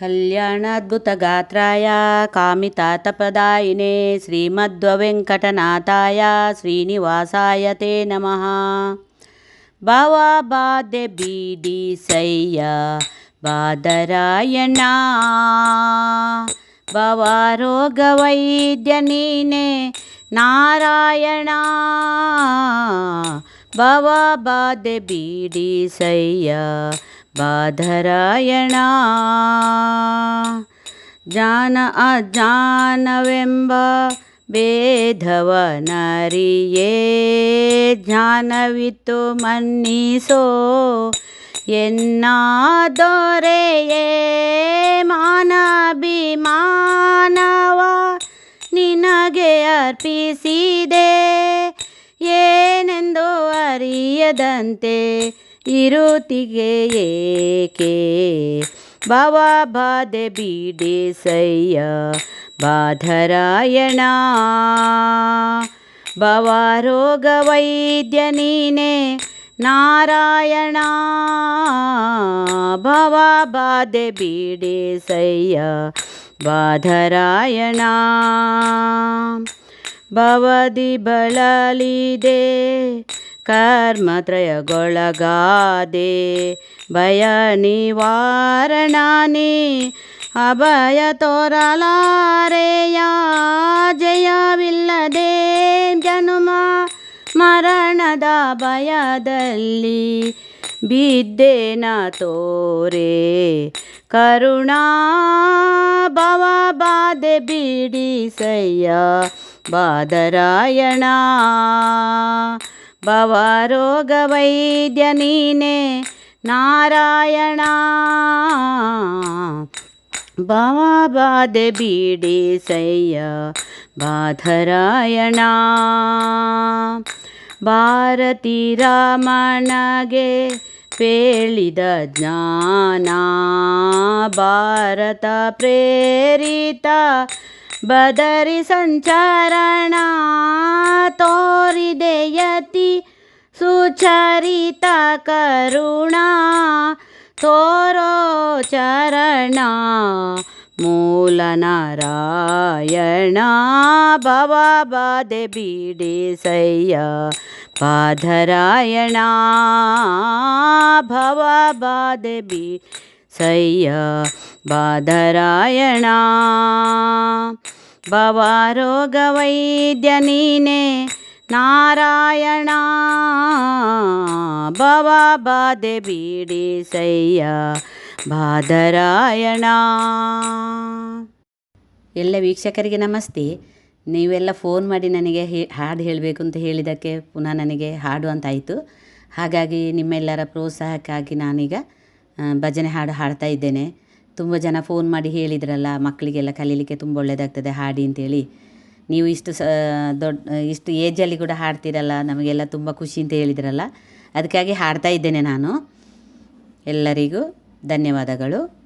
కళ్యాణాద్భుతగాత్రాయ కామితాతపదాయినే శ్రీమధ్వవెంకటనాథాయ శ్రీనివాసాయ తే నమ భవాబాధె బీడిసయ్య బాదరాయణ భవారోగవైద్య నీనే నారాయణ భవాబాధె బీడిసయ్య ಬಾದರಾಯಣ ಜಾನ ಅಜ್ಞಾನವೆಂಬ ಬೇಧವನರಿಯೇ ನರಿಯೇ. ಜ್ಞಾನವಿತ್ತು ಮನ್ನಿಸೋ ಎನ್ನ ದೊರೆಯೇ ಮಾನಭಿಮಾನವ ನಿನಗೆ ಅರ್ಪಿಸಿದೆ. ಏನೆಂದು ಅರಿಯದಂತೆ ಇರುತ್ತಿಗೆ ಏಕೆ ಭವ ಬಾಧೆ ಬೀಡಿ ಸಯ್ಯ ಬಾಧರಾಯಣ ಭವರೋಗ ವೈದ್ಯ ನೀನೆ ನಾರಾಯಣ ಭವ ಬಾಧೆ ಬೀಡಿ ಸಯ್ಯ ಬಾಧರಾಯಣ ಭವದಿ ಬಳಲಿದೆ ಕರ್ಮತ್ರಯಗೊಳಗಾದೆ. ಭಯ ನಿವಾರಣಾನಿ, ಅಭಯ ತೋರಲಾರೆಯ ಜಯವಿಲ್ಲದೆ ಜನುಮ ಮರಣದ ಭಯದಲ್ಲಿ ಬಿದ್ದೇನ ತೋರೆ. ಕರುಣಾ ಭವ ಬಾಧೆ ಬಿಡಿಸಯ್ಯ ಬಾದರಾಯಣ. ಭವರೋಗ ವೈದ್ಯ ನೀನೆ ನಾರಾಯಣ ಭವ ಬಾಧೆ ಬಿಡಿಸಯ್ಯ ಬಾಧರಾಯಣ ಭಾರತಿ ರಾಮಣಗೆ ಪೇಳಿದ ಜ್ಞಾನ ಭಾರತ ಪ್ರೇರಿತ बदरिसञ्चरणा तोरिदयति सुचरितकरुणा तोरोचरण मूलनारायणा भवाबाधी देशय्य पाधरायणा भव भवा बी ಸಯ್ಯ ಬಾಧರಾಯಣ. ಭವರೋಗ ವೈದ್ಯ ನೀನೆ ನಾರಾಯಣ. ಭವ ಬಾಧೆ ಬಿಡಿಸಯ್ಯ ಬಾದರಾಯಣ ಎಲ್ಲ ವೀಕ್ಷಕರಿಗೆ ನಮಸ್ತೆ. ನೀವೆಲ್ಲ ಫೋನ್ ಮಾಡಿ ನನಗೆ ಹಾಡು ಹೇಳಬೇಕು ಅಂತ ಹೇಳಿದ್ದಕ್ಕೆ ಪುನಃ ನನಗೆ ಹಾಡು ಅಂತಾಯಿತು ಹಾಗಾಗಿ ನಿಮ್ಮೆಲ್ಲರ ಪ್ರೋತ್ಸಾಹಕ್ಕಾಗಿ ನಾನೀಗ ಭಜನೆ ಹಾಡು ಹಾಡ್ತಾ ಇದ್ದೇನೆ. ತುಂಬ ಜನ ಫೋನ್ ಮಾಡಿ ಹೇಳಿದ್ರಲ್ಲ ಮಕ್ಕಳಿಗೆಲ್ಲ ಕಲೀಲಿಕ್ಕೆ ತುಂಬ ಒಳ್ಳೆಯದಾಗ್ತದೆ ಹಾಡಿ ಅಂತೇಳಿ. ನೀವು ಇಷ್ಟು ಸ ದೊಡ್ಡ ಇಷ್ಟು ಏಜಲ್ಲಿ ಕೂಡ ಹಾಡ್ತೀರಲ್ಲ, ನಮಗೆಲ್ಲ ತುಂಬ ಖುಷಿ ಅಂತ ಹೇಳಿದ್ರಲ್ಲ. ಅದಕ್ಕಾಗಿ ಹಾಡ್ತಾ ಇದ್ದೇನೆ ನಾನು. ಎಲ್ಲರಿಗೂ ಧನ್ಯವಾದಗಳು.